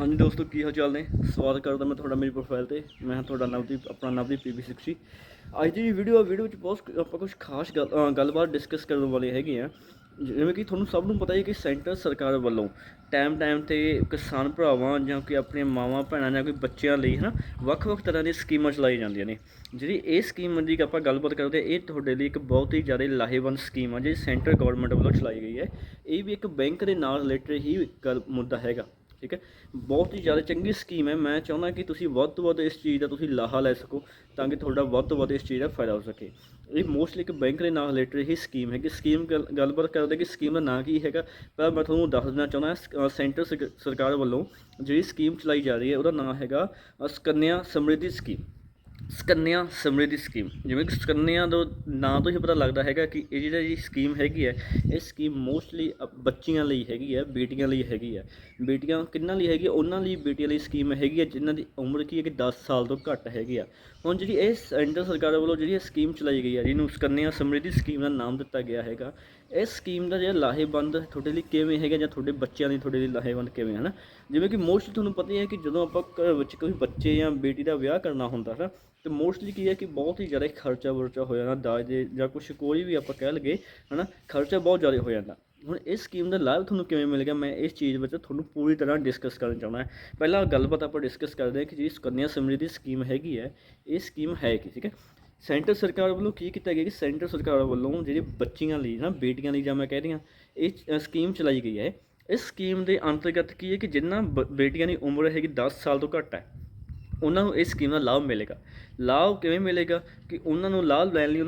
ਹਾਂਜੀ ਦੋਸਤੋ, ਕੀ ਹਾਲ ਚਾਲ ਨੇ? ਸਵਾਗਤ ਕਰਦਾ ਮੈਂ ਤੁਹਾਡਾ ਮੇਰੀ ਪ੍ਰੋਫਾਈਲ ਤੇ। ਮੈਂ ਹਾਂ ਤੁਹਾਡਾ ਨਵਦੀਪ, ਆਪਣਾ ਨਵਦੀਪ ਪੀਬੀ60 ਅੱਜ ਦੀ ਵੀਡੀਓ ਆ ਵੀਡੀਓ ਵਿੱਚ ਬਹੁਤ ਆਪਾਂ ਕੁਝ ਖਾਸ ਗੱਲਬਾਤ ਡਿਸਕਸ ਕਰਨ ਵਾਲੇ ਹੈਗੇ ਆ। ਜਿਵੇਂ ਕਿ ਤੁਹਾਨੂੰ ਸਭ ਨੂੰ ਪਤਾ ਹੈ ਕਿ ਸੈਂਟਰ ਸਰਕਾਰ ਵੱਲੋਂ ਟਾਈਮ ਟਾਈਮ ਤੇ ਕਿਸਾਨ ਭਰਾਵਾਂ ਜਾਂ ਕਿ ਆਪਣੀਆਂ ਮਾਵਾਂ, ਭੈਣਾਂ ਜਾਂ ਕੋਈ ਬੱਚਿਆਂ ਲਈ, ਹਨਾ, ਵੱਖ-ਵੱਖ ਤਰ੍ਹਾਂ ਦੀਆਂ ਸਕੀਮਾਂ ਚਲਾਈ ਜਾਂਦੀਆਂ ਨੇ। ਜਿਹੜੀ ਇਹ ਸਕੀਮ ਦੀ ਆਪਾਂ ਗੱਲਬਾਤ ਕਰਦੇ ਹਾਂ, ਇਹ ਤੁਹਾਡੇ ਲਈ ਇੱਕ ਬਹੁਤ ਹੀ ਜ਼ਿਆਦਾ ਲਾਹੇਵੰਦ ਸਕੀਮ ਆ, ਜਿਹੜੀ ਸੈਂਟਰ ਗਵਰਨਮੈਂਟ ਵੱਲੋਂ ਚਲਾਈ ਗਈ ਹੈ। ਇਹ ਵੀ ਇੱਕ ਬੈਂਕ ਦੇ ਨਾਲ ਰਿਲੇਟਡ ਹੀ ਗੱਲ ਮੁੱਦਾ ਹੈਗਾ। ਠੀਕ ਹੈ? ਬਹੁਤ ਹੀ ਜ਼ਿਆਦਾ ਚੰਗੀ ਸਕੀਮ ਹੈ। ਮੈਂ ਚਾਹੁੰਦਾ ਕਿ ਤੁਸੀਂ ਵੱਧ ਤੋਂ ਵੱਧ ਇਸ ਚੀਜ਼ ਦਾ ਤੁਸੀਂ ਲਾਹਾ ਲੈ ਸਕੋ ਤਾਂ ਕਿ ਤੁਹਾਡਾ ਵੱਧ ਤੋਂ ਵੱਧ ਇਸ ਚੀਜ਼ ਦਾ ਫਾਇਦਾ ਹੋ ਸਕੇ। ਇਹ ਮੋਸਟਲੀ ਇੱਕ ਬੈਂਕ ਦੇ ਨਾਲ ਰਿਲੇਟਡ ਹੀ ਸਕੀਮ ਹੈ ਕਿ ਸਕੀਮ ਗੱਲ- ਗੱਲਬਾਤ ਕਰਦੇ ਕਿ ਸਕੀਮ ਦਾ ਨਾਂ ਕੀ ਹੈਗਾ। ਪਰ ਮੈਂ ਤੁਹਾਨੂੰ ਦੱਸ ਦੇਣਾ ਚਾਹੁੰਦਾ ਸੈਂਟਰ ਸਰਕ- ਸਰਕਾਰ ਵੱਲੋਂ ਜਿਹੜੀ ਸਕੀਮ ਚਲਾਈ ਜਾ ਰਹੀ ਹੈ ਉਹਦਾ ਨਾਂ ਹੈਗਾ ਅ, ਸਕੰਨਿਆ ਸਮਰਿੱਧੀ ਸਕੀਮ ਸਕੰਨਿਆ ਸਮਰਿੱਧੀ ਸਕੀਮ। ਜਿਵੇਂ ਕਿ ਸਕੰਨਿਆ ਦਾ ਨਾਂ ਤੋਂ ਹੀ ਪਤਾ ਲੱਗਦਾ ਹੈਗਾ ਕਿ ਇਹ ਜਿਹੜੀ ਸਕੀਮ ਹੈਗੀ ਹੈ, ਇਹ ਸਕੀਮ ਮੋਸਟਲੀ ਬੱਚੀਆਂ ਲਈ ਹੈਗੀ ਹੈ, ਬੇਟੀਆਂ ਲਈ ਹੈਗੀ ਹੈ। ਬੇਟੀਆਂ ਕਿੰਨਾਂ ਲਈ ਹੈਗੀ? ਹੈ? ਉਹਨਾਂ ਲਈ ਬੇਟੀਆਂ ਲਈ ਸਕੀਮ ਹੈਗੀ ਹੈ, ਜਿਨ੍ਹਾਂ ਦੀ ਉਮਰ ਕੀ ਹੈ ਕਿ 10 ਸਾਲ ਤੋਂ ਘੱਟ ਹੈਗੀ ਆ। ਹੁਣ ਜਿਹੜੀ ਇਹ ਸੈਂਟਰ ਸਰਕਾਰ ਵੱਲੋਂ ਜਿਹੜੀ ਇਹ ਸਕੀਮ ਚਲਾਈ ਗਈ ਹੈ, ਜਿਹਨੂੰ ਸਕੰਨਿਆ ਸਮਰਿੱਧੀ ਸਕੀਮ ਦਾ ਨਾਮ ਦਿੱਤਾ ਗਿਆ ਹੈਗਾ ਇਸ ਸਕੀਮ ਦਾ ਜਿਹੜਾ ਲਾਹੇਵੰਦ ਤੁਹਾਡੇ ਲਈ ਕਿਵੇਂ ਹੈਗਾ ਜਾਂ ਤੁਹਾਡੇ ਬੱਚਿਆਂ ਲਈ ਤੁਹਾਡੇ ਲਈ ਲਾਹੇਵੰਦ ਕਿਵੇਂ ਹੈ ਨਾ? ਜਿਵੇਂ ਕਿ ਮੋਸਟਲੀ ਤੁਹਾਨੂੰ ਪਤਾ ਹੀ ਹੈ ਕਿ ਜਦੋਂ ਆਪਾਂ ਘਰ ਵਿੱਚ ਕੋਈ ਬੱਚੇ ਜਾਂ ਬੇਟੀ ਦਾ ਵਿਆਹ ਕਰਨਾ ਹੁੰਦਾ ਹੈ ਨਾ ਤੇ ਮੋਸਟਲੀ ਕੀ ਹੈ ਕਿ ਬਹੁਤ ਹੀ ਜ਼ਿਆਦਾ ਖਰਚਾ ਵਰਚਾ ਹੋ ਜਾਂਦਾ, ਦਾਜ ਦੇ ਜਾਂ ਕੁਝ ਕੋਈ ਵੀ ਆਪਾਂ ਕਹਿ ਲਗੇ ਹਨਾ, ਖਰਚਾ ਬਹੁਤ ਜ਼ਿਆਦਾ ਹੋ ਜਾਂਦਾ। ਹੁਣ ਇਸ ਸਕੀਮ ਦਾ ਲਾਭ ਤੁਹਾਨੂੰ ਕਿਵੇਂ ਮਿਲ ਗਿਆ? ਮੈਂ ਇਸ ਚੀਜ਼ ਵਿੱਚ ਤੁਹਾਨੂੰ ਪੂਰੀ ਤਰ੍ਹਾਂ ਡਿਸਕਸ ਕਰਨ ਚਾਹੁੰਦਾ ਹਾਂ। ਪਹਿਲਾਂ ਗੱਲਬਾਤ ਆਪਾਂ ਡਿਸਕਸ ਕਰਦੇ ਹਾਂ ਕਿ ਜਿਹੜੀ ਸੁਕੰਨਿਆ ਸਮਰਿੱਧੀ ਸਕੀਮ ਹੈਗੀ ਹੈ, ਇਹ ਸਕੀਮ ਹੈ ਕੀ, ਠੀਕ ਹੈ? ਸੈਂਟਰ ਸਰਕਾਰ ਵੱਲੋਂ ਕੀ ਕੀਤਾ ਗਿਆ ਕਿ ਸੈਂਟਰ ਸਰਕਾਰ ਵੱਲੋਂ ਜਿਹੜੇ ਬੱਚੀਆਂ ਲਈ ਨਾ ਬੇਟੀਆਂ ਲਈ ਜਾਂ ਮੈਂ ਕਹਿ ਰਹੀ ਇਹ ਸਕੀਮ ਚਲਾਈ ਗਈ ਹੈ। ਇਸ ਸਕੀਮ ਦੇ ਅੰਤਰਗਤ ਕੀ ਹੈ ਕਿ ਜਿੰਨਾ ਬ- ਬੇਟੀਆਂ ਦੀ ਉਮਰ ਹੈਗੀ 10 ਸਾਲ ਤੋਂ ਘੱਟ ਹੈ। ਉਹਨਾਂ ਨੂੰ ਇਸ ਸਕੀਮ ਦਾ ਲਾਭ ਮਿਲੇਗਾ। ਲਾਭ ਕਿਵੇਂ ਮਿਲੇਗਾ ਕਿ ਉਹਨਾਂ ਨੂੰ ਲਾਭ ਲੈਣ ਲਈ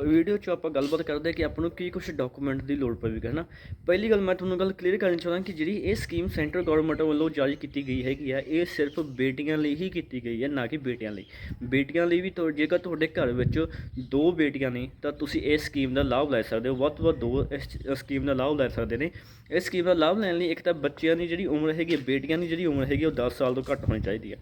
ਵੀਡੀਓ 'ਚ ਆਪਾਂ ਗੱਲਬਾਤ ਕਰਦੇ ਹਾਂ ਕਿ ਆਪਾਂ ਨੂੰ ਕੀ ਕੁਝ ਡਾਕੂਮੈਂਟ ਦੀ ਲੋੜ ਪਵੇਗੀ ਹੈ ਨਾ ਪਹਿਲੀ ਗੱਲ ਮੈਂ ਤੁਹਾਨੂੰ ਗੱਲ ਕਲੀਅਰ ਕਰਨੀ ਚਾਹੁੰਦਾ ਕਿ ਜਿਹੜੀ ਇਹ ਸਕੀਮ ਸੈਂਟਰ ਗਵਰਨਮੈਂਟ ਵੱਲੋਂ ਜਾਰੀ ਕੀਤੀ ਗਈ ਹੈਗੀ ਹੈ ਇਹ ਸਿਰਫ ਬੇਟੀਆਂ ਲਈ ਹੀ ਕੀਤੀ ਗਈ ਹੈ, ਨਾ ਕਿ ਬੇਟਿਆਂ ਲਈ। ਬੇਟੀਆਂ ਲਈ ਵੀ ਤੁਹਾ- ਜੇਕਰ ਤੁਹਾਡੇ ਘਰ ਵਿੱਚ ਦੋ ਬੇਟੀਆਂ ਨੇ, ਤਾਂ ਤੁਸੀਂ ਇਸ ਸਕੀਮ ਦਾ ਲਾਭ ਲੈ ਸਕਦੇ ਹੋ। ਵੱਧ ਤੋਂ ਵੱਧ ਦੋ ਇਸ ਸਕੀਮ ਦਾ ਲਾਭ ਲੈ ਸਕਦੇ ਨੇ। ਇਸ ਸਕੀਮ ਦਾ ਲਾਭ ਲੈਣ ਲਈ ਇੱਕ ਤਾਂ ਬੱਚਿਆਂ ਦੀ ਜਿਹੜੀ ਉਮਰ ਹੈਗੀ ਹੈ ਬੇਟੀਆਂ ਦੀ ਜਿਹੜੀ ਉਮਰ ਹੈਗੀ ਉਹ 10 ਸਾਲ ਤੋਂ ਘੱਟ ਹੋਣੀ ਚਾਹੀਦੀ ਹੈ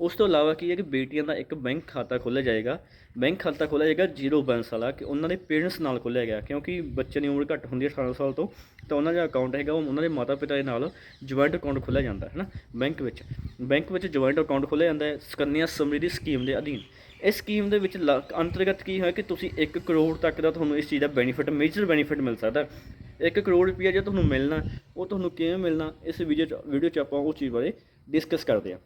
ਉਸ ਤੋਂ ਇਲਾਵਾ ਕੀ ਹੈ ਕਿ ਬੇਟੀਆਂ ਦਾ ਇੱਕ ਬੈਂਕ ਖਾਤਾ ਖੋਲ੍ਹਿਆ ਜਾਏਗਾ, ਬੈਂਕ ਖਾਤਾ ਖੋਲ੍ਹਿਆ ਜਾਏਗਾ ਜ਼ੀਰੋ ਬੈਲੈਂਸ ਵਾਲਾ, ਕਿ ਉਹਨਾਂ ਦੇ ਪੇਰੈਂਟਸ ਨਾਲ ਖੋਲ੍ਹਿਆ ਗਿਆ, ਕਿਉਂਕਿ ਬੱਚੇ ਦੀ ਉਮਰ ਘੱਟ ਹੁੰਦੀ ਹੈ 18 ਸਾਲ ਤੋਂ, ਤਾਂ ਉਹਨਾਂ ਦਾ ਅਕਾਊਂਟ ਹੈਗਾ, ਉਹ ਉਹਨਾਂ ਦੇ ਮਾਤਾ ਪਿਤਾ ਦੇ ਨਾਲ ਜੁਆਇੰਟ ਅਕਾਊਂਟ ਖੋਲ੍ਹਿਆ ਜਾਂਦਾ ਹੈ ਨਾ ਬੈਂਕ ਵਿੱਚ। ਬੈਂਕ ਵਿੱਚ ਜੁਆਇੰਟ ਅਕਾਊਂਟ ਖੋਲ੍ਹਿਆ ਜਾਂਦਾ ਹੈ, ਸਕੰਨਿਆ ਸਮਰਿੱਧੀ ਸਕੀਮ ਦੇ ਅਧੀਨ। ਇਸ ਸਕੀਮ ਦੇ ਵਿੱਚ ਲਾ- ਅੰਤਰਗਤ ਕੀ ਹੋਇਆ ਕਿ ਤੁਸੀਂ 1 ਕਰੋੜ ਤੱਕ ਦਾ ਤੁਹਾਨੂੰ ਇਸ ਚੀਜ਼ ਦਾ ਬੈਨੀਫਿਟ ਮੇਜਰ ਬੈਨੀਫਿਟ ਮਿਲ ਸਕਦਾ ਹੈ। 1 ਕਰੋੜ ਰੁਪਈਆ ਜੇ ਤੁਹਾਨੂੰ ਮਿਲਣਾ, ਉਹ ਤੁਹਾਨੂੰ ਕਿਵੇਂ ਮਿਲਣਾ, ਇਸ ਵੀਡੀਓ 'ਚ ਵੀਡੀਓ 'ਚ ਆਪਾਂ ਉਹ ਚੀਜ਼ ਬਾਰੇ ਡਿਸਕਸ ਕਰਦੇ ਹਾਂ।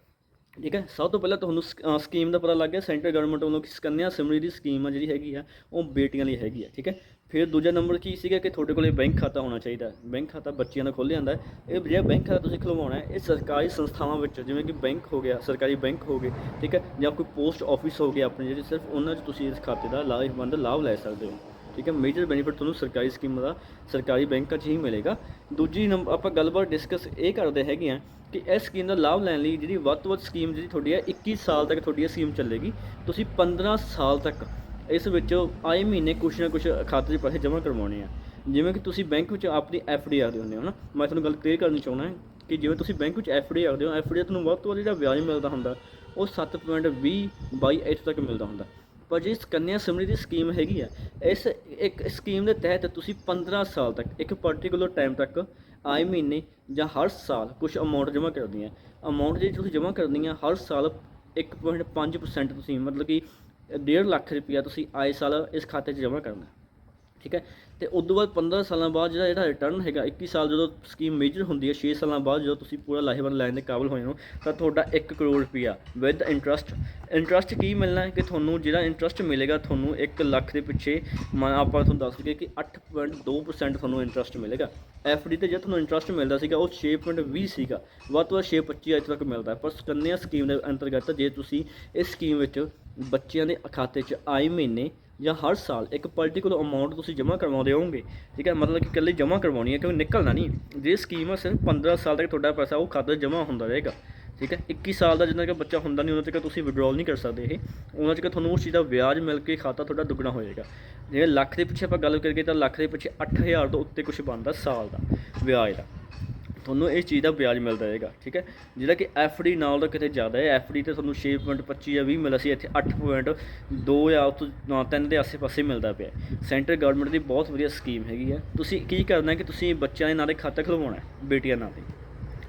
ਠੀਕ ਹੈ, ਸਭ ਤੋਂ ਪਹਿਲਾਂ ਤੁਹਾਨੂੰ ਸਕ- ਸਕੀਮ ਦਾ ਪਤਾ ਲੱਗ ਗਿਆ ਸੈਂਟਰ ਗਵਰਨਮੈਂਟ ਵੱਲੋਂ ਕਿ ਸਿਮਰੀ ਦੀ ਸਕੀਮ ਆ ਜਿਹੜੀ ਹੈਗੀ ਆ, ਉਹ ਬੇਟੀਆਂ ਲਈ ਹੈਗੀ ਆ, ਠੀਕ ਹੈ। ਫਿਰ ਦੂਜਾ ਨੰਬਰ ਕੀ ਸੀਗਾ ਕਿ ਤੁਹਾਡੇ ਕੋਲੇ ਬੈਂਕ ਖਾਤਾ ਹੋਣਾ ਚਾਹੀਦਾ ਬੈਂਕ ਖਾਤਾ ਬੱਚਿਆਂ ਦਾ ਖੋਲ੍ਹਿਆ ਜਾਂਦਾ ਇਹ ਜਿਹੜਾ ਬੈਂਕ ਖਾਤਾ ਤੁਸੀਂ ਖੁਲਵਾਉਣਾ ਹੈ, ਇਹ ਸਰਕਾਰੀ ਸੰਸਥਾਵਾਂ ਵਿੱਚ, ਜਿਵੇਂ ਕਿ ਬੈਂਕ ਹੋ ਗਿਆ, ਸਰਕਾਰੀ ਬੈਂਕ ਹੋ ਗਏ, ਠੀਕ ਹੈ, ਜਾਂ ਕੋਈ ਪੋਸਟ ਆਫਿਸ ਹੋ ਗਿਆ ਆਪਣੇ ਜਿਹੜੇ, ਸਿਰਫ ਉਹਨਾਂ 'ਚ ਤੁਸੀਂ ਇਸ ਖਾਤੇ ਦਾ ਲਾਭਵੰਦ ਲਾਭ ਲੈ ਸਕਦੇ ਹੋ। ਠੀਕ ਹੈ ਮੇਜਰ ਬੈਨੀਫਿਟ ਤੁਹਾਨੂੰ ਸਰਕਾਰੀ ਸਕੀਮਾਂ ਦਾ, ਸਰਕਾਰੀ ਬੈਂਕਾਂ 'ਚ ਹੀ ਮਿਲੇਗਾ। ਦੂਜੀ ਨੰਬਰ ਆਪਾਂ ਗੱਲਬਾਤ ਡਿਸਕਸ ਇਹ ਕਰਦੇ ਹੈਗੇ ਆ ਕਿ ਇਸ ਸਕੀਮ ਦਾ ਲਾਭ ਲੈਣ ਲਈ ਜਿਹੜੀ ਵੱਧ ਤੋਂ ਵੱਧ ਸਕੀਮ ਜਿਹੜੀ ਤੁਹਾਡੀ ਹੈ 21 ਸਾਲ ਤੱਕ ਤੁਹਾਡੀ ਇਹ ਸਕੀਮ ਚੱਲੇਗੀ। ਤੁਸੀਂ 15 ਸਾਲ ਤੱਕ ਇਸ ਵਿੱਚ ਆਏ ਮਹੀਨੇ ਕੁਛ ਨਾ ਕੁਛ ਖਾਤੇ 'ਚ ਪੈਸੇ ਜਮ੍ਹਾਂ ਕਰਵਾਉਣੇ ਆ। ਜਿਵੇਂ ਕਿ ਤੁਸੀਂ ਬੈਂਕ ਵਿੱਚ ਆਪਣੀ ਐਫ ਡੀ ਆਖਦੇ ਹੁੰਦੇ ਹੋ ਨਾ, ਮੈਂ ਤੁਹਾਨੂੰ ਗੱਲ ਕਲੀਅਰ ਕਰਨੀ ਚਾਹੁੰਦਾ ਕਿ ਜਿਵੇਂ ਤੁਸੀਂ ਬੈਂਕ ਵਿੱਚ ਐਫ ਡੀ ਆਖਦੇ ਹੋ ਐਫ ਡੀ ਤੁਹਾਨੂੰ ਵੱਧ ਤੋਂ ਵੱਧ ਜਿਹੜਾ ਵਿਆਜ ਮਿਲਦਾ ਹੁੰਦਾ, ਉਹ 7.20 ਬਾਈ ਇੱਥੋਂ ਤੱਕ ਮਿਲਦਾ ਹੁੰਦਾ। ਪਰ ਜਿਹੜੀ ਕੰਨਿਆ ਸਮਰਿੱਧੀ ਸਕੀਮ ਹੈਗੀ ਆ, ਇਸ ਇੱਕ ਸਕੀਮ ਦੇ ਤਹਿਤ ਤੁਸੀਂ 15 ਸਾਲ ਤੱਕ, ਇੱਕ ਪਾਰਟਿਕੂਲਰ ਟਾਈਮ ਤੱਕ, ਆਏ ਮਹੀਨੇ ਜਾਂ ਹਰ ਸਾਲ ਕੁਝ ਅਮਾਉਂਟ ਜਮ੍ਹਾਂ ਕਰਦੀਆਂ। ਅਮਾਉਂਟ ਜਿਹੜੀ ਤੁਸੀਂ ਜਮ੍ਹਾਂ ਕਰਦੀਆਂ ਹਰ ਸਾਲ 1.5% ਤੁਸੀਂ, ਮਤਲਬ ਕਿ 1.5 ਲੱਖ ਰੁਪਇਆ ਤੁਸੀਂ ਆਏ ਸਾਲ ਇਸ ਖਾਤੇ 'ਚ ਜਮ੍ਹਾਂ ਕਰਨਾ। ਠੀਕ ਹੈ? ਤੇ ਉਸ ਤੋਂ ਬਾਅਦ 15 ਸਾਲਾਂ ਬਾਅਦ ਜਿਹੜਾ ਜਿਹੜਾ ਰਿਟਰਨ ਹੈਗਾ 21 ਸਾਲ ਜਦੋਂ ਸਕੀਮ ਮੇਜਰ ਹੁੰਦੀ ਹੈ 6 ਸਾਲਾਂ ਬਾਅਦ ਜਦੋਂ ਤੁਸੀਂ ਪੂਰਾ ਲਾਹੇਵੰਦ ਲੈਣ ਦੇ ਕਾਬਲ ਹੋਏ ਹੋ, ਤਾਂ ਤੁਹਾਡਾ 1 ਕਰੋੜ ਰੁਪਇਆ ਵਿਦ ਇੰਟਰਸਟ ਇੰਟਰਸਟ ਕੀ ਮਿਲਣਾ ਕਿ ਤੁਹਾਨੂੰ ਜਿਹੜਾ ਇੰਟਰਸਟ ਮਿਲੇਗਾ, ਤੁਹਾਨੂੰ 1 ਲੱਖ ਦੇ ਪਿੱਛੇ ਮ- ਆਪਾਂ ਤੁਹਾਨੂੰ ਦੱਸ ਦਈਏ ਕਿ 8.2% ਤੁਹਾਨੂੰ ਇੰਟਰਸਟ ਮਿਲੇਗਾ। ਡੀ ਤੇ ਜਿਹੜਾ ਤੁਹਾਨੂੰ ਇੰਟਰਸਟ ਮਿਲਦਾ ਸੀਗਾ, ਉਹ 6.20 ਸੀਗਾ। ਵੱਧ ਤੋਂ ਵੱਧ 6.25 ਅੱਜ ਤੱਕ ਮਿਲਦਾ ਪਰ ਸਕੰਨਿਆ ਸਕੀਮ ਦੇ ਅੰਤਰਗਤ ਜੇ ਤੁਸੀਂ ਇਸ ਸਕੀਮ ਵਿੱਚ ਬੱਚਿਆਂ ਦੇ ਖਾਤੇ 'ਚ ਆਏ ਮਹੀਨੇ ਜਾਂ ਹਰ ਸਾਲ ਇੱਕ ਪਰਟੀਕੂਲਰ ਅਮਾਉਂਟ ਤੁਸੀਂ ਜਮ੍ਹਾਂ ਕਰਵਾਉਂਦੇ ਹੋਵੋਗੇ, ਠੀਕ ਹੈ? ਮਤਲਬ ਕਿ ਇਕੱਲੇ ਜਮ੍ਹਾਂ ਕਰਵਾਉਣੀ ਹੈ, ਕਿਉਂਕਿ ਨਿਕਲਣਾ ਨਹੀਂ। ਜੇ ਸਕੀਮ ਆ, ਸਿਰਫ 15 ਸਾਲ ਤੱਕ ਤੁਹਾਡਾ ਪੈਸਾ ਉਹ ਖਾਤੇ ਜਮ੍ਹਾਂ ਹੁੰਦਾ ਰਹੇਗਾ, ਠੀਕ ਹੈ? 21 ਸਾਲ ਦਾ ਜਿੰਨਾ ਕਿ ਬੱਚਾ ਹੁੰਦਾ ਨਹੀਂ, ਉਹਨਾਂ ਤੱਕ ਤੁਸੀਂ ਵਿਡਰਾਲ ਨਹੀਂ ਕਰ ਸਕਦੇ ਇਹ। ਉਹਨਾਂ ਤੱਕ ਤੁਹਾਨੂੰ ਉਸ ਚੀਜ਼ ਦਾ ਵਿਆਜ ਮਿਲ ਕੇ ਖਾਤਾ ਤੁਹਾਡਾ ਦੁੱਗਣਾ ਹੋ ਜਾਏਗਾ। ਜੇ ਲੱਖ ਦੇ ਪਿੱਛੇ ਆਪਾਂ ਗੱਲ ਕਰੀਏ ਤਾਂ ਲੱਖ ਦੇ ਪਿੱਛੇ 8000 ਤੋਂ ਉੱਤੇ ਕੁਝ ਬਣਦਾ ਸਾਲ ਦਾ ਵਿਆਜ ਦਾ। ਤੁਹਾਨੂੰ ਇਸ ਚੀਜ਼ ਦਾ ਵਿਆਜ ਮਿਲਦਾ ਰਹੇਗਾ ਠੀਕ ਹੈ? ਜਿਹੜਾ ਕਿ ਡੀ ਨਾਲ ਦਾ ਕਿਤੇ ਜ਼ਿਆਦਾ ਹੈ ਡੀ ਤੇ ਤੁਹਾਨੂੰ 6.25 ਜਾਂ 20 ਮਿਲਿਆ ਸੀ, ਇੱਥੇ 8.2 ਜਾਂ ਉਸ ਤੋਂ 3 ਦੇ ਆਸੇ-ਪਾਸੇ ਮਿਲਦਾ ਪਿਆ ਸੈਂਟਰ ਗਵਰਨਮੈਂਟ ਦੀ ਬਹੁਤ ਵਧੀਆ ਸਕੀਮ ਹੈਗੀ ਹੈ। ਤੁਸੀਂ ਕੀ ਕਰਨਾ ਹੈ ਕਿ ਤੁਸੀਂ ਬੱਚਿਆਂ ਦੇ ਨਾਂ 'ਤੇ ਖਾਤਾ ਖੁਲਵਾਉਣਾ ਹੈ, ਬੇਟੀਆਂ ਨਾਂ ਤੇ।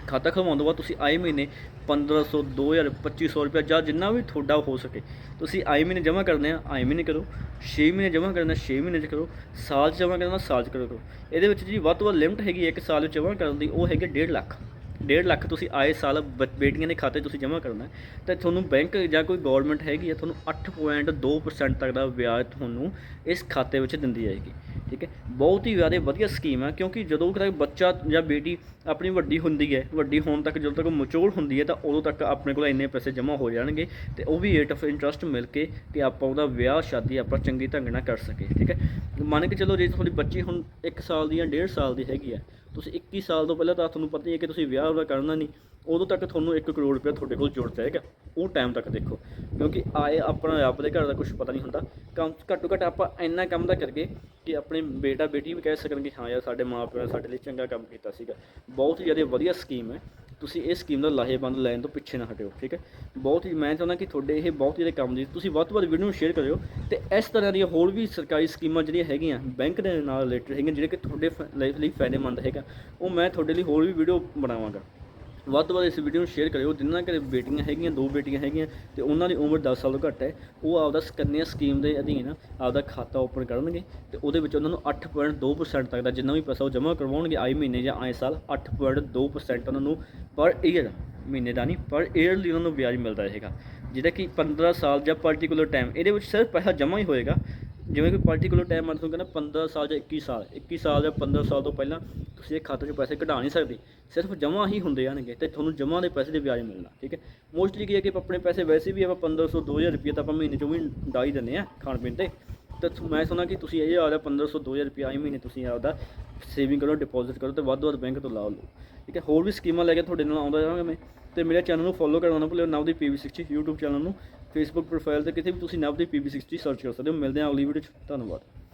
ਖਾਤਾ ਖਵਾਉਣ ਤੋਂ ਬਾਅਦ ਤੁਸੀਂ ਆਏ ਮਹੀਨੇ 1500 2000 2500 ਰੁਪਏ ਜਾਂ ਜਿੰਨਾ ਵੀ ਤੁਹਾਡਾ ਹੋ ਸਕੇ, ਤੁਸੀਂ ਆਏ ਮਹੀਨੇ ਜਮ੍ਹਾਂ ਕਰਦੇ ਆ, ਆਏ ਮਹੀਨੇ ਕਰੋ 6 ਮਹੀਨੇ ਜਮ੍ਹਾਂ ਕਰਨਾ 6 ਮਹੀਨੇ ਚ ਕਰੋ, ਸਾਲ 'ਚ ਜਮ੍ਹਾਂ ਕਰਨਾ, ਸਾਲ 'ਚ ਕਰੋ ਇਹਦੇ ਵਿੱਚ ਜੀ ਵੱਧ ਤੋਂ ਵੱਧ ਲਿਮਟ ਹੈਗੀ ਹੈ ਇੱਕ ਸਾਲ ਵਿੱਚ ਜਮ੍ਹਾਂ ਕਰਨ ਦੀ, ਉਹ ਹੈਗੀ 1.5 ਲੱਖ। 1.5 ਲੱਖ ਤੁਸੀਂ ਆਏ ਸਾਲ ਬ- ਬੇਟੀਆਂ ਦੇ ਖਾਤੇ 'ਚ ਤੁਸੀਂ ਜਮ੍ਹਾਂ ਕਰਨਾ ਹੈ। ਤੇ ਤੁਹਾਨੂੰ ਬੈਂਕ ਜਾਂ ਕੋਈ ਗਵਰਨਮੈਂਟ ਹੈਗੀ ਆ ਤੁਹਾਨੂੰ 8.2% ਤੱਕ ਦਾ ਵਿਆਜ ਤੁਹਾਨੂੰ ਇਸ ਖਾਤੇ ਵਿੱਚ ਦਿੰਦੀ ਜਾਏਗੀ। ਠੀਕ ਹੈ? ਬਹੁਤ ਹੀ ਜ਼ਿਆਦਾ ਵਧੀਆ ਸਕੀਮ ਹੈ ਕਿਉਂਕਿ ਜਦੋਂ ਤੱਕ ਬੱਚਾ ਜਾਂ ਬੇਟੀ ਆਪਣੀ ਵੱਡੀ ਹੁੰਦੀ ਹੈ, ਵੱਡੀ ਹੋਣ ਤੱਕ ਜਦੋਂ ਤੱਕ ਮਚੋਰ ਹੁੰਦੀ ਹੈ ਤਾਂ ਉਦੋਂ ਤੱਕ ਆਪਣੇ ਕੋਲ ਇੰਨੇ ਪੈਸੇ ਜਮ੍ਹਾਂ ਹੋ ਜਾਣਗੇ ਤੇ ਉਹ ਵੀ ਰੇਟ ਆਫ ਇੰਟਰਸਟ ਮਿਲ ਕੇ ਕਿ ਆਪਾਂ ਉਹਦਾ ਵਿਆਹ, ਸ਼ਾਦੀ ਆਪਾਂ ਚੰਗੀ ਢੰਗ ਨਾਲ ਕਰ ਸਕੇ ਠੀਕ ਹੈ? ਮੰਨ ਕੇ ਚਲੋ ਜੇ ਤੁਹਾਡੀ ਬੱਚੀ ਹੁਣ 1 ਸਾਲ ਦੀ ਜਾਂ 1.5 ਸਾਲ ਦੀ ਹੈਗੀ ਹੈ, ਤੁਸੀਂ 21 ਸਾਲ ਤੋਂ ਪਹਿਲਾਂ ਤਾਂ ਤੁਹਾਨੂੰ ਪਤਾ ਹੀ ਹੈ ਕਿ ਤੁਸੀਂ ਵਿਆਹ ਉਹਦਾ ਕਰਨਾ ਨਹੀਂ। ਉਦੋਂ ਤੱਕ ਤੁਹਾਨੂੰ 1 ਕਰੋੜ ਰੁਪਏ ਤੁਹਾਡੇ ਕੋਲ ਜੁੜ ਜਾਏਗਾ ਉਹ ਟਾਈਮ ਤੱਕ ਦੇਖੋ। ਕਿਉਂਕਿ ਆਏ ਆਪਣਾ ਰੱਬ ਦੇ ਘਰ ਦਾ ਕੁਝ ਪਤਾ ਨਹੀਂ ਹੁੰਦਾ। ਕੰਮ ਘੱਟੋ ਘੱਟ ਆਪਾਂ ਇੰਨਾ ਕੰਮ ਦਾ ਕਰਕੇ ਕਿ ਆਪਣੇ ਬੇਟਾ ਬੇਟੀ ਵੀ ਕਹਿ ਸਕਣ ਕਿ ਹਾਂ ਯਾਰ, ਸਾਡੇ ਮਾਪਿਆਂ ਨੇ ਸਾਡੇ ਲਈ ਚੰਗਾ ਕੰਮ ਕੀਤਾ ਸੀਗਾ। ਬਹੁਤ ਹੀ ਜ਼ਿਆਦਾ ਵਧੀਆ ਸਕੀਮ ਹੈ। ਤੁਸੀਂ ਇਹ ਸਕੀਮ ਦਾ ਲਾਹੇਵੰਦ ਲੈਣ ਤੋਂ ਪਿੱਛੇ ਨਾ ਹਟਿਓ, ਠੀਕ ਹੈ? ਬਹੁਤ ਹੀ, ਮੈਂ ਚਾਹੁੰਦਾ ਕਿ ਤੁਹਾਡੇ ਇਹ ਬਹੁਤ ਹੀ ਜ਼ਿਆਦਾ ਕੰਮ ਦੀ, ਤੁਸੀਂ ਵੱਧ ਤੋਂ ਵੱਧ ਵੀਡੀਓ ਨੂੰ ਸ਼ੇਅਰ ਕਰਿਓ ਤੇ ਇਸ ਤਰ੍ਹਾਂ ਦੀਆਂ ਹੋਰ ਵੀ ਸਰਕਾਰੀ ਸਕੀਮਾਂ ਜਿਹੜੀਆਂ ਹੈਗੀਆਂ ਬੈਂਕ ਦੇ ਨਾਲ ਰਿਲੇਟਡ ਹੈਗੀਆਂ, ਜਿਹੜੇ ਕਿ ਤੁਹਾਡੇ ਲਾਈਫ ਲਈ ਫਾਇਦੇਮੰਦ ਹੈਗਾ, ਉਹ ਮੈਂ ਤੁਹਾਡੇ ਲਈ ਹੋਰ ਵੀ ਵੀਡੀਓ ਬਣਾਵਾਂਗਾ। ਵੱਧ ਤੋਂ ਵੱਧ ਇਸ ਵੀਡੀਓ ਨੂੰ ਸ਼ੇਅਰ ਕਰਿਓ। ਜਿਨ੍ਹਾਂ ਘਰੇ ਬੇਟੀਆਂ ਹੈਗੀਆਂ, ਦੋ ਬੇਟੀਆਂ ਹੈਗੀਆਂ, ਤੇ ਉਹਨਾਂ ਦੀ ਉਮਰ 10 ਸਾਲ ਤੋਂ ਘੱਟ ਹੈ, ਉਹ ਆਪਦਾ ਸਕੰਨਿਆ ਸਕੀਮ ਦੇ ਅਧੀਨ ਆਪਦਾ ਖਾਤਾ ਓਪਨ ਕਰਨਗੇ ਤੇ ਉਹਦੇ ਵਿੱਚ ਉਹਨਾਂ ਨੂੰ 8.2% ਤੱਕ ਦਾ ਜਿੰਨਾ ਵੀ ਪੈਸਾ ਉਹ ਜਮ੍ਹਾਂ ਕਰਵਾਉਣਗੇ, ਆਏ ਮਹੀਨੇ ਜਾਂ ਆਏ ਸਾਲ 8.2% ਉਹਨਾਂ ਨੂੰ ਪਰ ਈਅਰ ਮਹੀਨੇ ਦਾ ਨਹੀਂ ਪਰ ਈਅਰਲੀ ਉਹਨਾਂ ਨੂੰ ਵਿਆਜ ਮਿਲਦਾ ਰਹੇਗਾ। ਜਿਹੜਾ ਕਿ 15 ਸਾਲ ਜਾਂ ਪਾਰਟਿਕੂਲਰ ਟਾਈਮ ਇਹਦੇ ਵਿੱਚ ਸਿਰਫ ਪੈਸਾ ਜਮ੍ਹਾਂ ਹੀ ਹੋਏਗਾ। ਜਿਵੇਂ ਕਿ ਪਾਰਟਿਕੂਲਰ ਟਾਈਮ ਮਤਲਬ ਕਹਿੰਦਾ 15 ਸਾਲ ਜਾਂ 21 ਸਾਲ 21 ਸਾਲ ਜਾਂ 15 ਸਾਲ ਤੋਂ ਪਹਿਲਾਂ ਤੁਸੀਂ ਇਹ ਖਾਤੇ 'ਚੋਂ ਪੈਸੇ ਕਢਾ ਨਹੀਂ ਸਕਦੇ। ਸਿਰਫ ਜਮ੍ਹਾਂ ਹੀ ਹੁੰਦੇ ਜਾਣਗੇ ਤੇ ਤੁਹਾਨੂੰ ਜਮ੍ਹਾਂ ਦੇ ਪੈਸੇ ਦੇ ਵਿਆਜ ਮਿਲਣਾ, ਠੀਕ ਹੈ? ਮੋਸਟਲੀ ਕੀ ਹੈ ਕਿ ਆਪਣੇ ਪੈਸੇ ਵੈਸੇ ਵੀ ਆਪਾਂ 1500 2000 ਰੁਪਏ ਤਾਂ ਆਪਾਂ ਮਹੀਨੇ 'ਚੋਂ ਵੀ ਡਾਈ ਦਿੰਦੇ ਆ ਖਾਣ ਪੀਣ ਤੇ। ਤਾਂ ਮੈਂ ਸੁਣਾ ਕਿ ਤੁਸੀਂ ਇਹ ਆਪਦਾ 1500 2000 ਰੁਪਏ ਆਈ ਮਹੀਨੇ ਤੁਸੀਂ ਆਪਦਾ ਸੇਵਿੰਗ ਕਰੋ ਡਿਪੋਜ਼ਿਟ ਕਰੋ ਤੇ ਵੱਧ ਤੋਂ ਵੱਧ ਬੈਂਕ ਤੋਂ ਲਾ ਲਓ। ਠੀਕ ਹੈ? ਹੋਰ ਵੀ ਸਕੀਮਾਂ ਲੈ ਕੇ ਤੁਹਾਡੇ ਨਾਲ ਆਉਂਦਾ ਰਹਾਂਗਾ ਮੈਂ। ਤੇ ਮੇਰੇ ਚੈਨਲ ਨੂੰ ਫੋਲੋ ਕਰਨਾ ਨਾ ਭੁੱਲਿਓ ਨਵਦੀਪ PV60 YouTube ਚੈਨਲ ਨੂੰ। ਫੇਸਬੁੱਕ ਪ੍ਰੋਫਾਈਲ ਤੇ ਕਿਤੇ ਵੀ ਤੁਸੀਂ ਨਵਦੀਪ PV60 ਸਰਚ ਕਰ ਸਕਦੇ ਹੋ। ਮਿਲਦੇ ਹਾਂ ਅਗਲੀ ਵੀਡੀਓ 'ਚ। ਧੰਨਵਾਦ।